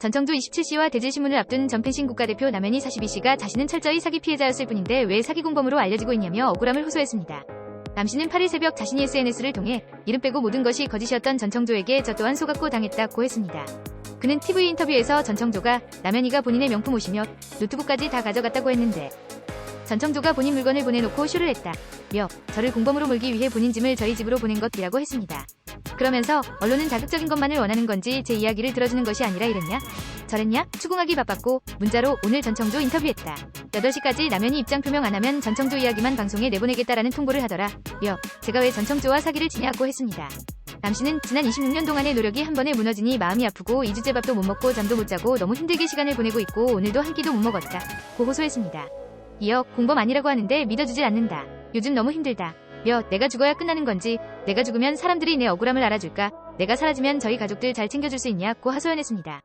전청조 27시와 대질신문을 앞둔 전펜싱 국가대표 남현희 42씨가 자신은 철저히 사기 피해자였을 뿐인데 왜 사기 공범으로 알려지고 있냐며 억울함을 호소했습니다. 남 씨는 8일 새벽 자신이 SNS를 통해 이름 빼고 모든 것이 거짓이었던 전청조에게 저 또한 속았고 당했다고 했습니다. 그는 TV 인터뷰에서 전청조가 남현희가 본인의 명품 옷이며 노트북까지 다 가져갔다고 했는데 전청조가 본인 물건을 보내놓고 쇼를 했다. 며 저를 공범으로 몰기 위해 본인 짐을 저희 집으로 보낸 것이라고 했습니다. 그러면서 언론은 자극적인 것만을 원하는 건지 제 이야기를 들어주는 것이 아니라 이랬냐? 저랬냐? 추궁하기 바빴고 문자로 오늘 전청조 인터뷰했다. 8시까지 남현이 입장 표명 안 하면 전청조 이야기만 방송에 내보내겠다라는 통보를 하더라. 며 제가 왜 전청조와 사기를 치냐고 했습니다. 남 씨는 지난 26년 동안의 노력이 한 번에 무너지니 마음이 아프고 2주째 밥도 못 먹고 잠도 못 자고 너무 힘들게 시간을 보내고 있고 오늘도 한 끼도 못 먹었다. 고 호소했습니다. 이어 공범 아니라고 하는데 믿어주질 않는다. 요즘 너무 힘들다. 며 내가 죽어야 끝나는 건지 내가 죽으면 사람들이 내 억울함을 알아줄까 내가 사라지면 저희 가족들 잘 챙겨줄 수 있냐고 하소연했습니다.